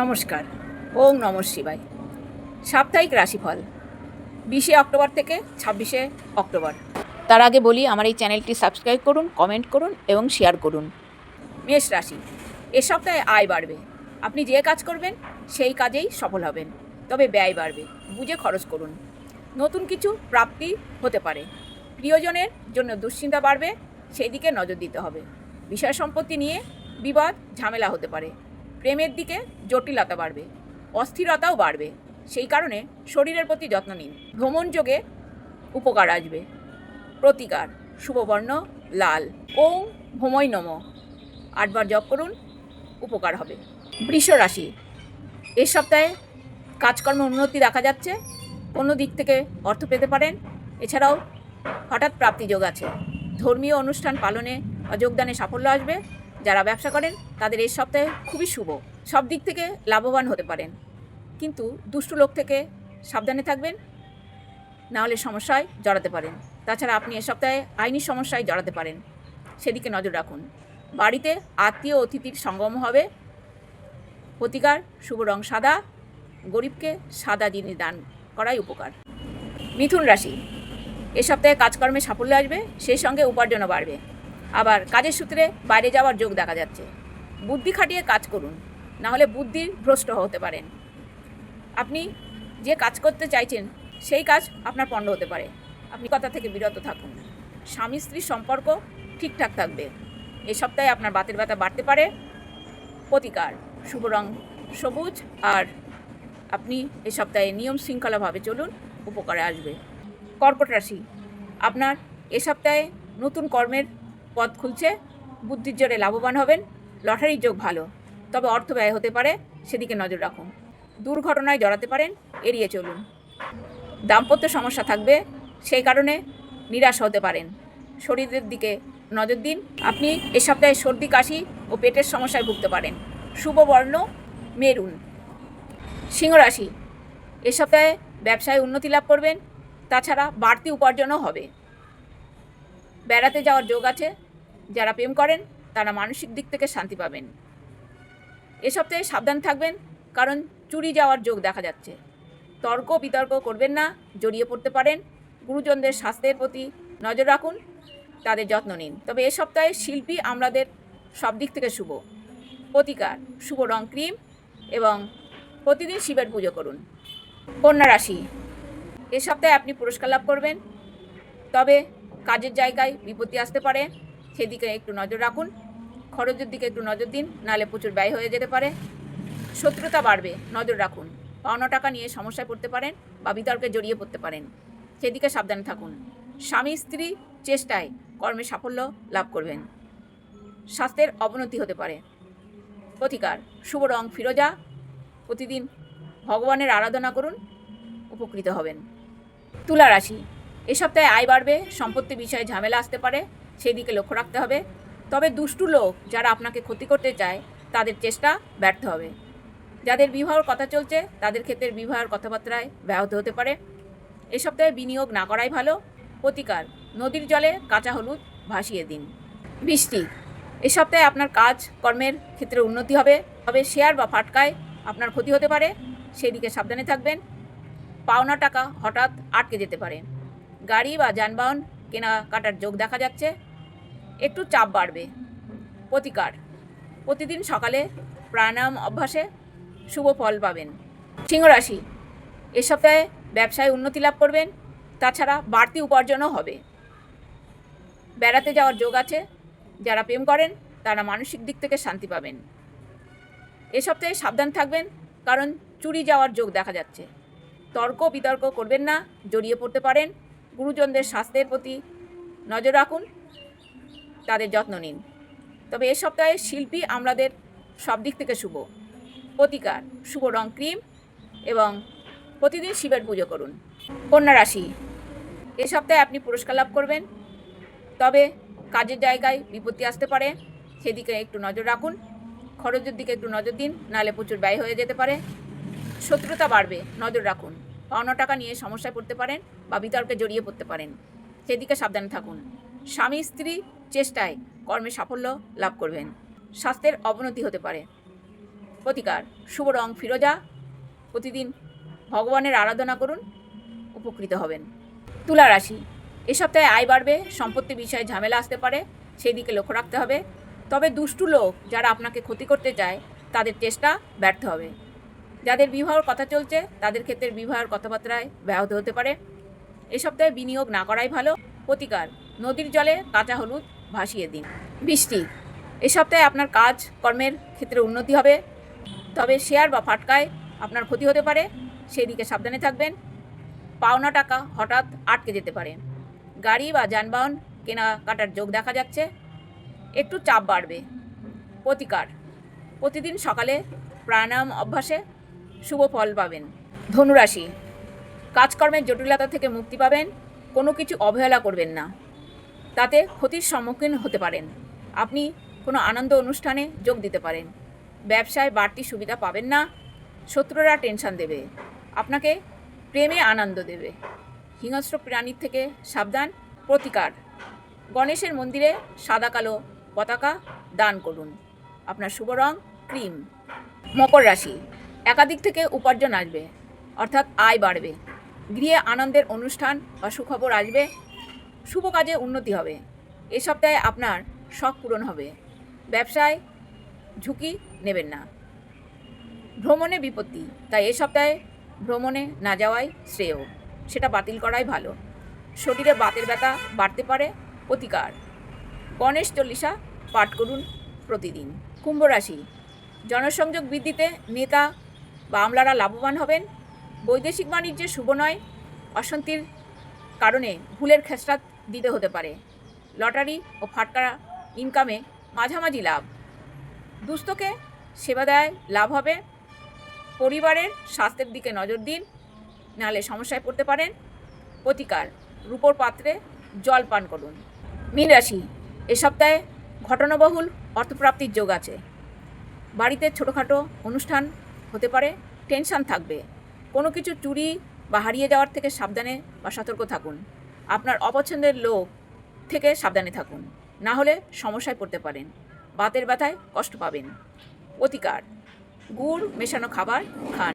নমস্কার। ওম নম শিবায়। সাপ্তাহিক রাশিফল, বিশে অক্টোবর থেকে ছাব্বিশে অক্টোবর। তার আগে বলি, আমার এই চ্যানেলটি সাবস্ক্রাইব করুন, কমেন্ট করুন এবং শেয়ার করুন। মেষ রাশি, এ সপ্তাহে আয় বাড়বে। আপনি যে কাজ করবেন, সেই কাজেই সফল হবেন। তবে ব্যয় বাড়বে। বুঝে খরচ করুন। নতুন কিছু প্রাপ্তি হতে পারে। প্রিয়জনের জন্য দুশ্চিন্তা বাড়বে, সেই দিকে নজর দিতে হবে। বিষয় সম্পত্তি নিয়ে বিবাদ, ঝামেলা হতে পারে। প্রেমের দিকে জটিলতা বাড়বে, অস্থিরতাও বাড়বে। সেই কারণে শরীরের প্রতি যত্ন নিন। ভ্রমণ যোগে উপকার আসবে। প্রতিকার, শুভবর্ণ, লাল। ওং ভ্রময় নম। আটবার জপ করুন, উপকার হবে। বৃষ রাশি, এ সপ্তাহে কাজকর্মে উন্নতি দেখা যাচ্ছে। অন্য দিক থেকে অর্থ পেতে পারেন। এছাড়াও হঠাৎ প্রাপ্তি যোগ আছে। ধর্মীয় অনুষ্ঠান পালনে বা যোগদানে সাফল্য আসবে। যারা ব্যবসা করেন, তাদের এই সপ্তাহে খুবই শুভ। সব দিক থেকে লাভবান হতে পারেন। কিন্তু দুষ্টু লোক থেকে সাবধানে থাকবেন, না হলে সমস্যায় জড়াতে পারেন। তাছাড়া আপনি এ সপ্তাহে আইনি সমস্যায় জড়াতে পারেন। সেদিকে নজর রাখুন। বাড়িতে আত্মীয় অতিথির সঙ্গম হবে। প্রতিকার, শুভ রং সাদা, গরিবকে সাদা জিনিস দান করাই উপকার। মিথুন রাশি, এ সপ্তাহে কাজকর্মে সাফল্য আসবে, সেই সঙ্গে উপার্জনও বাড়বে। আবার কাজের সূত্রে বাইরে যাওয়ার যোগ দেখা যাচ্ছে। বুদ্ধি খাটিয়ে কাজ করুন, না হলে বুদ্ধির ভ্রষ্ট হতে পারেন আপনি যে কাজ করতে চাইছেন, সেই কাজ আপনার পণ্ড হতে পারে। আপনি কথা থেকে বিরত থাকুন। স্বামী স্ত্রীর সম্পর্ক ঠিকঠাক থাকবে। এই সপ্তাহে আপনার বাতের ব্যথা বাড়তে পারে। প্রতিকার। শুভ রং সবুজ আর আপনি এ সপ্তাহে নিয়ম শৃঙ্খলাভাবে চলুন, উপকারে আসবে। কর্কট রাশি। আপনার এ সপ্তাহে নতুন কর্মের পথ খুলছে, বুদ্ধির জোরে লাভবান হবেন, লটারির যোগ ভালো, তবে অর্থ ব্যয় হতে পারে, সেদিকে নজর রাখুন। দুর্ঘটনায় জড়াতে পারেন, এড়িয়ে চলুন। দাম্পত্য সমস্যা থাকবে, সেই কারণে নিরাশ হতে পারেন। শরীরের দিকে নজর দিন। আপনি এ সপ্তাহে সর্দি, কাশি ও পেটের সমস্যায় ভুগতে পারেন। শুভ বর্ণ, মেরুন। সিংহরাশি এ সপ্তাহে ব্যবসায় উন্নতি লাভ করবেন, তাছাড়া বাড়তি উপার্জনও হবে। বেড়াতে যাওয়ার যোগ আছে যারা প্রেম করেন, তারা মানসিক দিক থেকে শান্তি পাবেন। এ সপ্তাহে সাবধান থাকবেন, কারণ চুরি যাওয়ার যোগ দেখা যাচ্ছে। তর্ক বিতর্ক করবেন না, জড়িয়ে পড়তে পারেন। গুরুজনদের স্বাস্থ্যের প্রতি নজর রাখুন, তাদের যত্ন নিন। তবে এ সপ্তাহে শিল্পী আমাদের সব দিক থেকে শুভ। প্রতিকার, শুভ রং ক্রিম এবং প্রতিদিন শিবের পুজো করুন। কন্যা রাশি, এ সপ্তাহে আপনি পুরস্কার লাভ করবেন, তবে কাজের জায়গায় বিপত্তি আসতে পারে। সেদিকে একটু নজর রাখুন, খরচের দিকে একটু নজর দিন নাহলে প্রচুর ব্যয় হয়ে যেতে পারে। শত্রুতা বাড়বে, নজর রাখুন। পাওনা টাকা নিয়ে সমস্যায় পড়তে পারেন বা বিতর্কে জড়িয়ে পড়তে পারেন। সেদিকে সাবধানে থাকুন। স্বামী স্ত্রী চেষ্টায় কর্মে সাফল্য লাভ করবেন। স্বাস্থ্যের অবনতি হতে পারে। প্রতিকার শুভ রং ফিরোজা প্রতিদিন ভগবানের আরাধনা করুন, উপকৃত হবেন। তুলা রাশি, এ সপ্তাহে আয় বাড়বে, সম্পত্তি বিষয়ে ঝামেলা আসতে পারে। সেই দিকে লক্ষ্য রাখতে হবে। তবে দুষ্টু লোক যারা আপনাকে ক্ষতি করতে চায়, তাদের চেষ্টা ব্যর্থ হবে। যাদের বিবাহর কথা চলছে, তাদের ক্ষেত্রে বিবাহের কথাবার্তায় ব্যাহত হতে পারে। এ সপ্তাহে বিনিয়োগ না করাই ভালো। প্রতিকার, নদীর জলে কাঁচা হলুদ ভাসিয়ে দিন। বৃষ্টি, এ সপ্তাহে আপনার কাজ, কর্মের ক্ষেত্রে উন্নতি হবে। তবে শেয়ার বা ফাটকায় আপনার ক্ষতি হতে পারে। সেদিকে সাবধানে থাকবেন। পাওনা টাকা হঠাৎ আটকে যেতে পারে। গাড়ি বা যানবাহন কেনাকাটার যোগ দেখা যাচ্ছে। একটু চাপ বাড়বে। প্রতিকার। প্রতিদিন সকালে প্রাণায়াম অভ্যাসে শুভ ফল পাবেন। সিংহরাশি। এ সপ্তাহে ব্যবসায় উন্নতি লাভ করবেন। তাছাড়া বাড়তি উপার্জনও হবে। বেড়াতে যাওয়ার যোগ আছে। যারা প্রেম করেন, তারা মানসিক দিক থেকে শান্তি পাবেন। এ সপ্তাহে সাবধান থাকবেন, কারণ চুরি যাওয়ার যোগ দেখা যাচ্ছে। তর্ক বিতর্ক করবেন না, জড়িয়ে পড়তে পারেন। গুরুজনদের স্বাস্থ্যের প্রতি নজর রাখুন, তাদের যত্ন নিন। তবে এ সপ্তাহে শিল্পী আমাদের সব দিক থেকে শুভ। প্রতিকার, শুভ রং ক্রিম এবং প্রতিদিন শিবের পুজো করুন। কন্যা রাশি, এ সপ্তাহে আপনি পুরস্কার লাভ করবেন, তবে কাজের জায়গায় বিপত্তি আসতে পারে, সেদিকে একটু নজর রাখুন, খরচের দিকে একটু নজর দিন, নাহলে প্রচুর ব্যয় হয়ে যেতে পারে। শত্রুতা বাড়বে, নজর রাখুন। পাওনা টাকা নিয়ে সমস্যায় পড়তে পারেন বা বিতর্কে জড়িয়ে পড়তে পারেন। সেদিকে সাবধানে থাকুন। স্বামী স্ত্রী চেষ্টায় কর্মে সাফল্য লাভ করবেন। স্বাস্থ্যের অবনতি হতে পারে। প্রতিকার, শুভ রং ফিরোজা, প্রতিদিন ভগবানের আরাধনা করুন, উপকৃত হবেন। তুলা রাশি, এ সপ্তাহে আয় বাড়বে, সম্পত্তি বিষয়ে ঝামেলা আসতে পারে সেই দিকে লক্ষ্য রাখতে হবে। তবে দুষ্টু লোক যারা আপনাকে ক্ষতি করতে চায়, তাদের চেষ্টা ব্যর্থ হবে। যাদের বিবাহের কথা চলছে, তাদের ক্ষেত্রে বিবাহের কথাবার্তায় ব্যাহত হতে পারে। এ সপ্তাহে বিনিয়োগ না করাই ভালো। প্রতিকার, নদীর জলে কাঁচা হলুদ ভাসিয়ে দিন। বৃষ্টি, এ সপ্তাহে আপনার কাজ, কর্মের ক্ষেত্রে উন্নতি হবে। তবে শেয়ার বা ফাটকায় আপনার ক্ষতি হতে পারে। সেই দিকে সাবধানে থাকবেন। পাওনা টাকা হঠাৎ আটকে যেতে পারে। গাড়ি বা যানবাহন কেনাকাটার যোগ দেখা যাচ্ছে। একটু চাপ বাড়বে। প্রতিকার, প্রতিদিন সকালে প্রাণায়াম অভ্যাসে শুভ ফল পাবেন। ধনুরাশি, কাজকর্মের জটিলতা থেকে মুক্তি পাবেন, কোনো কিছু অবহেলা করবেন না। তাতে ক্ষতির সম্মুখীন হতে পারেন। আপনি কোনো আনন্দ অনুষ্ঠানে যোগ দিতে পারেন। ব্যবসায় বাড়তি সুবিধা পাবেন না। শত্রুরা টেনশন দেবে। আপনাকে প্রেমে আনন্দ দেবে। হিংস্র প্রাণীর থেকে সাবধান। প্রতিকার। গণেশের মন্দিরে সাদা কালো পতাকা দান করুন। আপনার শুভ রং ক্রিম। মকর রাশি একাধিক থেকে উপার্জন আসবে, অর্থাৎ আয় বাড়বে। গৃহে আনন্দের অনুষ্ঠান বা সুখবর আসবে, শুভ কাজে উন্নতি হবে। এ সপ্তাহে আপনার শখ পূরণ হবে। ব্যবসায় ঝুঁকি নেবেন না। ভ্রমণে বিপত্তি, তাই এ সপ্তাহে ভ্রমণে না যাওয়াই শ্রেয়। সেটা বাতিল করাই ভালো। শরীরে বাতের ব্যথা বাড়তে পারে, প্রতিকার। গণেশ চল্লিশা পাঠ করুন প্রতিদিন। কুম্ভ রাশি, জনসংযোগ বৃদ্ধিতে নেতা বা আমলারা লাভবান হবেন। বৈদেশিক বাণিজ্যে শুভ নয়, অশান্তির কারণে ভুলের খেসরাত দিতে হতে পারে। লটারি ও ফাটকা ইনকামে মাঝামাঝি লাভ। দুস্থকে সেবা দেয়, লাভ হবে। পরিবারের স্বাস্থ্যের দিকে নজর দিন, নাহলে সমস্যায় পড়তে পারেন। প্রতিকার, রূপোর পাত্রে জল পান করুন। মীন রাশি, এ সপ্তাহে ঘটনাবহুল অর্থপ্রাপ্তির যোগ আছে। বাড়িতে ছোটোখাটো অনুষ্ঠান হতে পারে, টেনশন থাকবে। কোনো কিছু চুরি বা হারিয়ে যাওয়ার থেকে সাবধানে বা সতর্ক থাকুন। আপনার অপছন্দের লোক থেকে সাবধানে থাকুন। না হলে সমস্যায় পড়তে পারেন। বাতের ব্যথায় কষ্ট পাবেন। অতিকার। গুড় মেশানো খাবার খান।